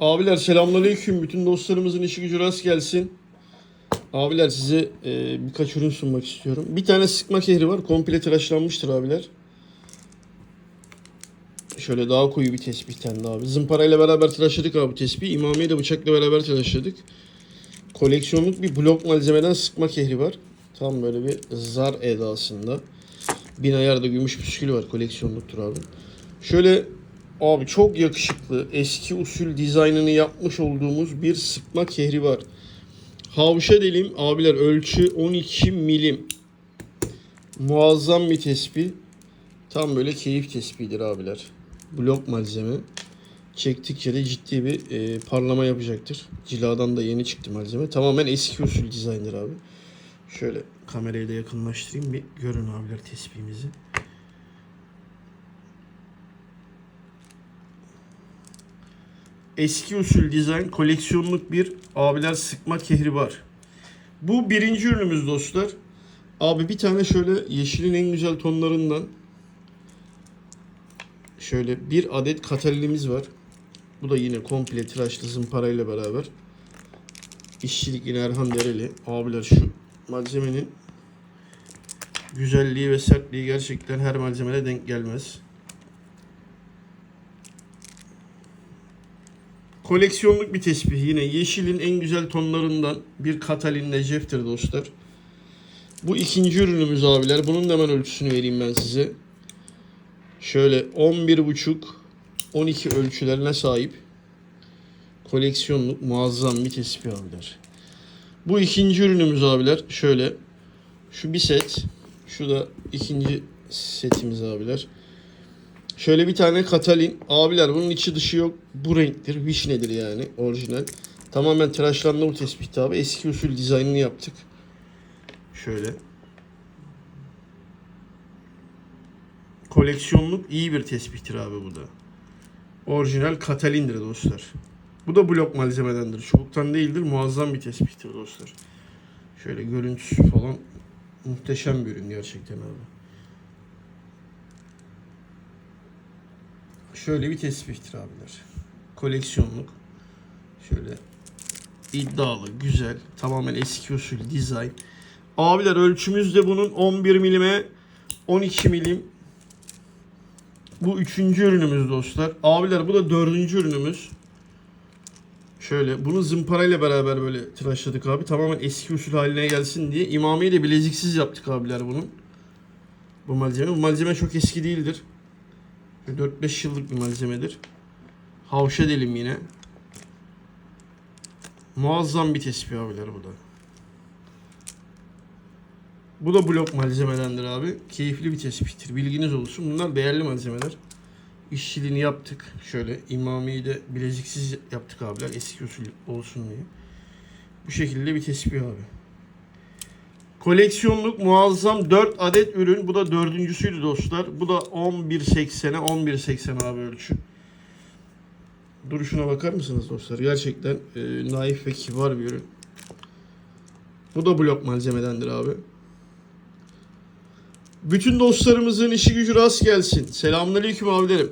Abiler selamünaleyküm. Bütün dostlarımızın işi gücü rast gelsin. Abiler size e, birkaç ürün sunmak istiyorum. Bir tane sıkma kehri var. Komple tıraşlanmıştır abiler. Şöyle daha koyu bir tespih tane abi. Zımparayla beraber tıraşladık abi tespihi. İmamiye de bıçakla beraber tıraşladık. Koleksiyonluk bir blok malzemeden sıkma kehri var. Tam böyle bir zar edasında. Bin ayarda gümüş püskülü var. Koleksiyonluktur abi. Şöyle abi çok yakışıklı eski usul dizaynını yapmış olduğumuz bir sıkma kehri var. Havşa delim abiler ölçü 12 milim. Muazzam bir tespih. Tam böyle keyif tespihidir abiler. Blok malzeme. Çektikçe de ciddi bir e, parlama yapacaktır. Ciladan da yeni çıktı malzeme. Tamamen eski usul dizayndır abi. Şöyle kamerayı da yakınlaştırayım bir görün abiler tespihimizi. Eski usul dizayn koleksiyonluk bir abiler sıkma kehri var. Bu birinci ürünümüz dostlar. Abi bir tane şöyle yeşilin en güzel tonlarından şöyle bir adet katalinimiz var. Bu da yine komple tıraşlı zımparayla beraber. İşçilik yine Erhan Dereli. Abiler şu malzemenin güzelliği ve sertliği gerçekten her malzemede denk gelmez. Koleksiyonluk bir tesbih yine yeşilin en güzel tonlarından bir Katalin Necef'tir dostlar. Bu ikinci ürünümüz abiler. Bunun da hemen ölçüsünü vereyim ben size. Şöyle 11.5 12 ölçülerine sahip koleksiyonluk muazzam bir tesbih abiler. Bu ikinci ürünümüz abiler. Şöyle şu bir set. Şu da ikinci setimiz abiler. Şöyle bir tane Katalin. Abiler bunun içi dışı yok. Bu renktir. Vişnedir yani orijinal. Tamamen tıraşlandı bu tespit abi. Eski usul dizaynını yaptık. Şöyle. Koleksiyonluk iyi bir tespihtir abi bu da. Orijinal Katalin'dir dostlar. Bu da blok malzemedendir. Çubuktan değildir. Muazzam bir tespihtir dostlar. Şöyle görüntüsü falan muhteşem bir ürün gerçekten abi. Şöyle bir tespihtir abiler. Koleksiyonluk. Şöyle iddialı, güzel, tamamen eski usul dizayn. Abiler ölçümüz de bunun 11 milime 12 milim. Bu üçüncü ürünümüz dostlar. Abiler bu da dördüncü ürünümüz. Şöyle bunu zımparayla beraber böyle tıraşladık abi. Tamamen eski usul haline gelsin diye. İmamiye bileziksiz yaptık abiler bunun. Bu malzeme. Bu malzeme çok eski değildir. 4-5 yıllık bir malzemedir. Havşa delim yine. Muazzam bir tespih abiler bu da. Bu da blok malzemedendir abi. Keyifli bir tespihtir. Bilginiz olsun. Bunlar değerli malzemeler. İşçiliğini yaptık. Şöyle imamiyi de bileziksiz yaptık abiler. Eski usul olsun diye. Bu şekilde bir tespih abi. Koleksiyonluk muazzam 4 adet ürün. Bu da dördüncüsüydü dostlar. Bu da 11.80'e 11.80 abi ölçü. Duruşuna bakar mısınız dostlar? Gerçekten e, naif ve kibar bir ürün. Bu da blok malzemedendir abi. Bütün dostlarımızın işi gücü rast gelsin. Selamünaleyküm abilerim.